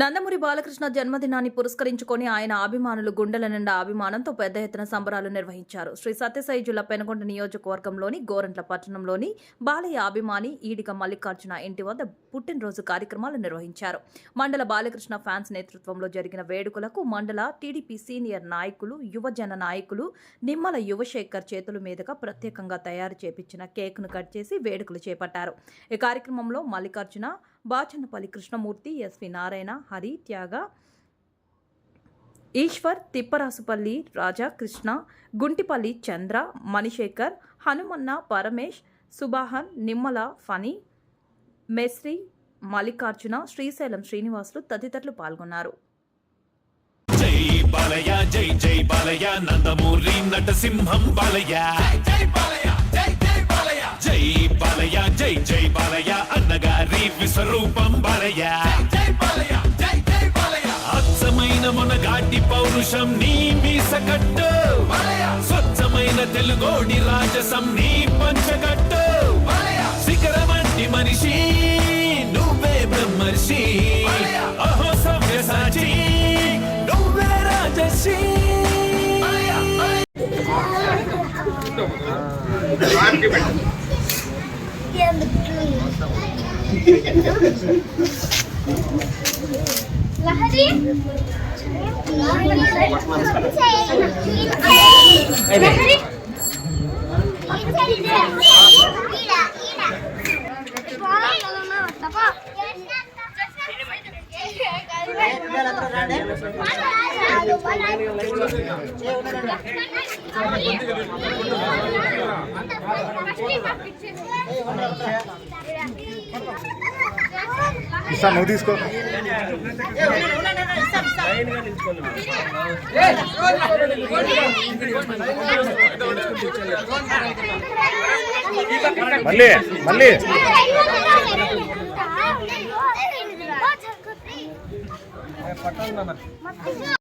నందమూరి బాలకృష్ణ జన్మదినాన్ని పురస్కరించుకొని ఆయన అభిమానులు గుండెల నిండా అభిమానంతో పెద్ద ఎత్తున సంబరాలు నిర్వహించారు. శ్రీ సత్యసాయి జిల్లా పెనగొండ నియోజకవర్గంలోని గోరంట్ల పట్టణంలోని బాలయ్య అభిమాని ఈడిగ మల్లికార్జున ఇంటి వద్ద పుట్టినరోజు కార్యక్రమాలు నిర్వహించారు. మండల బాలకృష్ణ ఫ్యాన్స్ నేతృత్వంలో జరిగిన వేడుకలకు మండల టీడీపీ సీనియర్ నాయకులు యువజన నాయకులు నిమ్మల యువశేఖర్ చేతుల మీదుగా ప్రత్యేకంగా తయారు చేపించిన కేక్ను కట్ చేసి వేడుకలు చేపట్టారు. ఈ కార్యక్రమంలో మల్లికార్జున బాచన్నపల్లి కృష్ణమూర్తి ఎస్వి నారాయణ హరి త్యాగ ఈశ్వర్ తిప్పరాసుపల్లి రాజా కృష్ణ గుంటిపల్లి చంద్ర మణిశేఖర్ హనుమన్న పరమేష్ సుబాహన్ నిమ్మల ఫణి మెస్రి మల్లికార్జున శ్రీశైలం శ్రీనివాసులు తదితరులు పాల్గొన్నారు. జై బాలయ్య జై జై బాలయ్య నందమూరి నటసింహం బాలయ్య. జై బాలయ్య జై జై బాలయ్య. జై బాలయ్య జై జై విశ్వరూపం బలయ. అచ్చమైన మన గాటి పౌరుషం నీ మీసకట్టు. స్వచ్ఛమైన తెలుగోడి రాజసం నీ పంచగట్టు శిఖరమంటి మనిషి నువ్వే బ్రహ్మర్షి. అహో సవ్యసాచి నువ్వే రాజర్షి. yang betul. Lahari. Lahari. Eh, ఇస్తా నువ్వు తీసుకో. మళ్ళీ మళ్ళీ. పట్టాలి